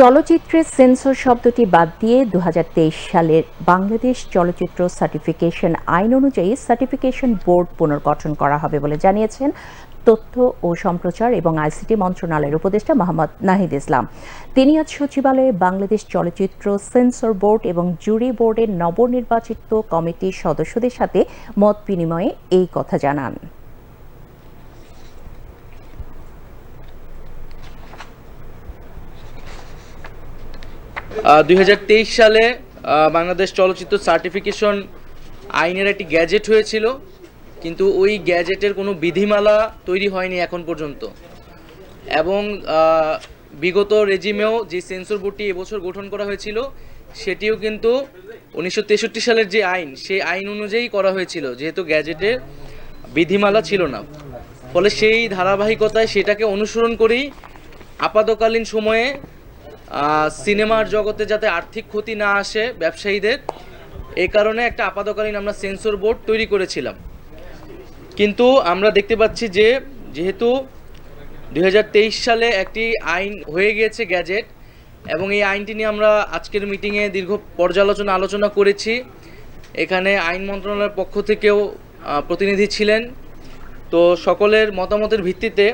চলচ্চিত্রের সেন্সর শব্দটি বাদ দিয়ে দু হাজার তেইশ সালের বাংলাদেশ চলচ্চিত্র সার্টিফিকেশন আইন অনুযায়ী সার্টিফিকেশন বোর্ড পুনর্গঠন করা হবে বলে জানিয়েছেন তথ্য ও সম্প্রচার এবং আইসিটি মন্ত্রণালয়ের উপদেষ্টা মোহাম্মদ নাহিদ ইসলাম। তিনি আজ সচিবালয়ে বাংলাদেশ চলচ্চিত্র সেন্সর বোর্ড এবং জুরি বোর্ডের নবনির্বাচিত কমিটির সদস্যদের সাথে মত বিনিময়ে এই কথা জানান। দুই হাজার তেইশ সালে বাংলাদেশ চলচ্চিত্র সার্টিফিকেশন আইনের একটি গ্যাজেট হয়েছিল, কিন্তু ওই গ্যাজেটের কোনো বিধিমালা তৈরি হয়নি এখন পর্যন্ত। এবং বিগত রেজিমেও যে সেন্সর বোর্ডটি এবছর গঠন করা হয়েছিল, সেটিও কিন্তু উনিশশো তেষট্টি সালের যে আইন, সেই আইন অনুযায়ী করা হয়েছিল, যেহেতু গ্যাজেটের বিধিমালা ছিল না। ফলে সেই ধারাবাহিকতায় সেটাকে অনুসরণ করেই আপাতকালীন সময়ে সিনেমার জগতে যাতে আর্থিক ক্ষতি না আসে ব্যবসায়ীদের এই কারণে একটা আপাতকালীন আমরা সেন্সর বোর্ড তৈরি করেছিলাম। কিন্তু আমরা দেখতে পাচ্ছি যে, যেহেতু দু হাজার তেইশ সালে একটি আইন হয়ে গিয়েছে গ্যাজেট, এবং এই আইনটি নিয়ে আমরা আজকের মিটিংয়ে দীর্ঘ পর্যালোচনা আলোচনা করেছি। এখানে আইন মন্ত্রণালয়ের পক্ষ থেকেও প্রতিনিধি ছিলেন। তো সকলের মতামতের ভিত্তিতে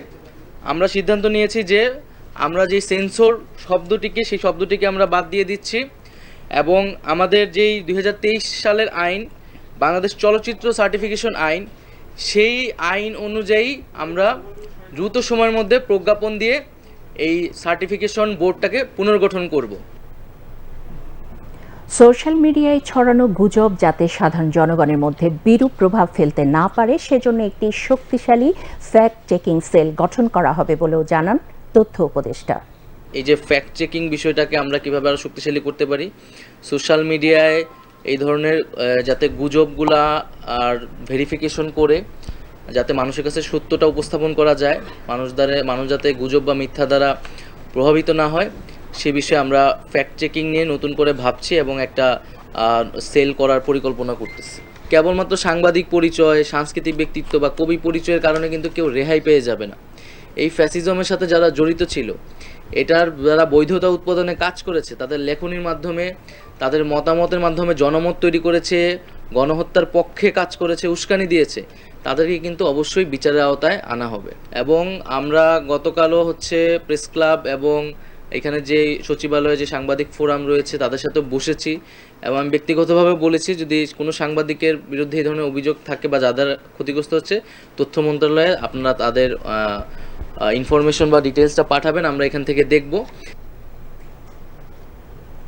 আমরা সিদ্ধান্ত নিয়েছি যে আমরা যে সেন্সর শব্দটিকে, সেই শব্দটিকে আমরা বাদ দিয়ে দিচ্ছি এবং আমাদের যেই দুই হাজার তেইশ সালের আইন, বাংলাদেশ চলচ্চিত্র সার্টিফিকেশন আইন, সেই আইন অনুযায়ী আমরা দ্রুত সময়ের মধ্যে প্রজ্ঞাপন দিয়ে এই সার্টিফিকেশন বোর্ডটাকে পুনর্গঠন করব। সোশ্যাল মিডিয়ায় ছড়ানো গুজব যাতে সাধারণ জনগণের মধ্যে বিরূপ প্রভাব ফেলতে না পারে, সেজন্য একটি শক্তিশালী ফ্যাক্ট চেকিং সেল গঠন করা হবে বলেও জানান তথ্য উপদেষ্টা। এই যে ফ্যাক্ট চেকিং বিষয়টাকে আমরা কীভাবে আরও শক্তিশালী করতে পারি? সোশ্যাল মিডিয়ায় এই ধরনের যাতে গুজবগুলা আর ভেরিফিকেশন করে, যাতে মানুষের কাছে সত্যটা উপস্থাপন করা যায়, মানুষ দ্বারা, মানুষ যাতে গুজব বা মিথ্যা দ্বারা প্রভাবিত না হয়, সে বিষয়ে আমরা ফ্যাক্ট চেকিং নিয়ে নতুন করে ভাবছি এবং একটা সেল করার পরিকল্পনা করতেছি। কেবলমাত্র সাংবাদিক পরিচয়, সাংস্কৃতিক ব্যক্তিত্ব বা কবি পরিচয়ের কারণে কিন্তু কেউ রেহাই পেয়ে যাবে না। এই ফ্যাসিজমের সাথে যারা জড়িত ছিল, এটার যারা বৈধতা উৎপাদনে কাজ করেছে, তাদের লেখনির মাধ্যমে, তাদের মতামতের মাধ্যমে জনমত তৈরি করেছে, গণহত্যার পক্ষে কাজ করেছে, উস্কানি দিয়েছে, তাদেরকে কিন্তু অবশ্যই বিচারের আওতায় আনা হবে। এবং আমরা গতকালও হচ্ছে প্রেস ক্লাব এবং এখানে যে সচিবালয়ে যে সাংবাদিক ফোরাম রয়েছে, তাদের সাথে বসেছি। এবং আমি ব্যক্তিগতভাবে বলেছি, যদি কোনো সাংবাদিকের বিরুদ্ধে এই ধরনের অভিযোগ থাকে বা যাদের ক্ষতিগ্রস্ত হচ্ছে, তথ্য মন্ত্রণালয়ে আপনারা তাদের ইনফরমেশন বা ডিটেলসটা পাঠাবেন আমরা এখান থেকে দেখব।